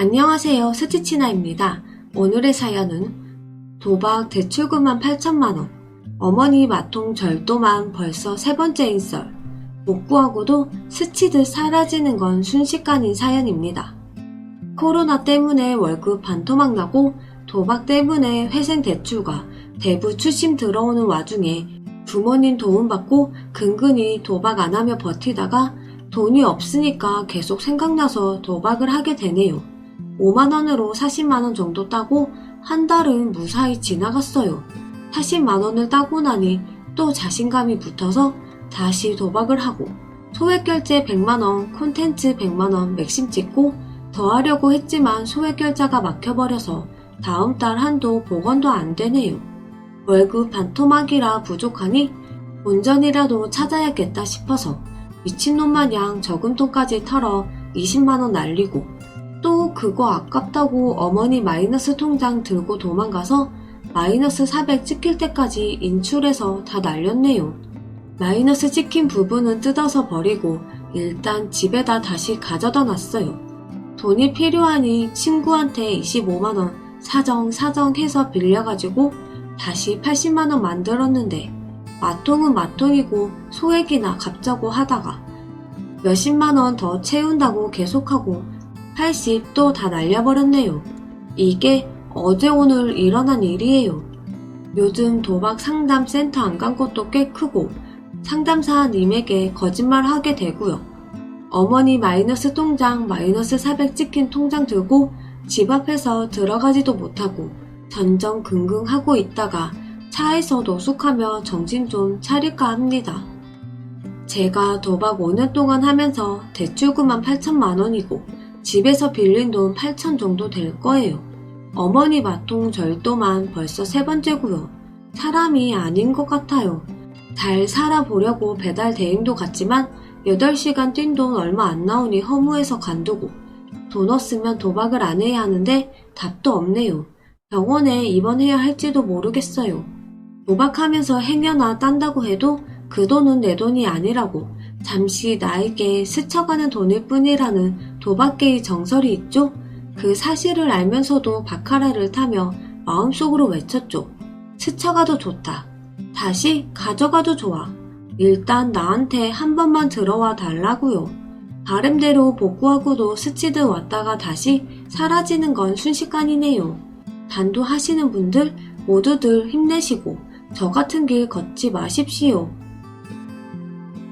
안녕하세요. 스티치나입니다. 오늘의 사연은 도박 대출금만 8천만원. 어머니 마통 절도만 벌써 세 번째인 썰. 못 구하고도 스치듯 사라지는 건 순식간인 사연입니다. 코로나 때문에 월급 반토막 나고 도박 때문에 회생 대출과 대부 추심 들어오는 와중에 부모님 도움받고 근근히 도박 안 하며 버티다가 돈이 없으니까 계속 생각나서 도박을 하게 되네요. 5만원으로 40만원 정도 따고 한 달은 무사히 지나갔어요. 40만원을 따고 나니 또 자신감이 붙어서 다시 도박을 하고 소액결제 100만원, 콘텐츠 100만원 맥심 찍고 더 하려고 했지만 소액결제가 막혀버려서 다음 달 한도 복원도 안 되네요. 월급 반토막이라 부족하니 본전이라도 찾아야겠다 싶어서 미친놈 마냥 저금통까지 털어 20만원 날리고 또 그거 아깝다고 어머니 마이너스 통장 들고 도망가서 마이너스 400 찍힐 때까지 인출해서 다 날렸네요. 마이너스 찍힌 부분은 뜯어서 버리고 일단 집에다 다시 가져다 놨어요. 돈이 필요하니 친구한테 25만원 사정 사정 해서 빌려가지고 다시 80만원 만들었는데 마통은 마통이고 소액이나 갚자고 하다가 몇십만원 더 채운다고 계속하고 80또다 날려버렸네요. 이게 어제 오늘 일어난 일이에요. 요즘 도박 상담 센터 안 간 것도 꽤 크고 상담사님에게 거짓말 하게 되고요. 어머니 마이너스 통장 마이너스 400 찍힌 통장 들고 집 앞에서 들어가지도 못하고 전전긍긍 하고 있다가 차에서 노숙하며 정신 좀 차릴까 합니다. 제가 도박 5년 동안 하면서 대출금만 8천만 원이고 집에서 빌린 돈 8천 정도 될 거예요. 어머니 마통 절도만 벌써 세 번째고요. 사람이 아닌 것 같아요. 잘 살아보려고 배달 대행도 갔지만 8시간 뛴 돈 얼마 안 나오니 허무해서 간두고 돈 없으면 도박을 안 해야 하는데 답도 없네요. 병원에 입원해야 할지도 모르겠어요. 도박하면서 행여나 딴다고 해도 그 돈은 내 돈이 아니라고 잠시 나에게 스쳐가는 돈일 뿐이라는 도박계의 정설이 있죠? 그 사실을 알면서도 바카라를 타며 마음속으로 외쳤죠. 스쳐가도 좋다. 다시 가져가도 좋아. 일단 나한테 한 번만 들어와 달라고요. 바램대로 복구하고도 스치듯 왔다가 다시 사라지는 건 순식간이네요. 단도 하시는 분들 모두들 힘내시고 저 같은 길 걷지 마십시오.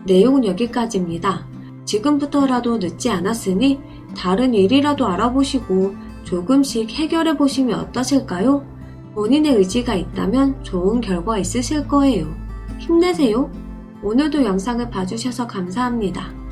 내용은 여기까지입니다. 지금부터라도 늦지 않았으니 다른 일이라도 알아보시고 조금씩 해결해 보시면 어떠실까요? 본인의 의지가 있다면 좋은 결과 있으실 거예요. 힘내세요. 오늘도 영상을 봐주셔서 감사합니다.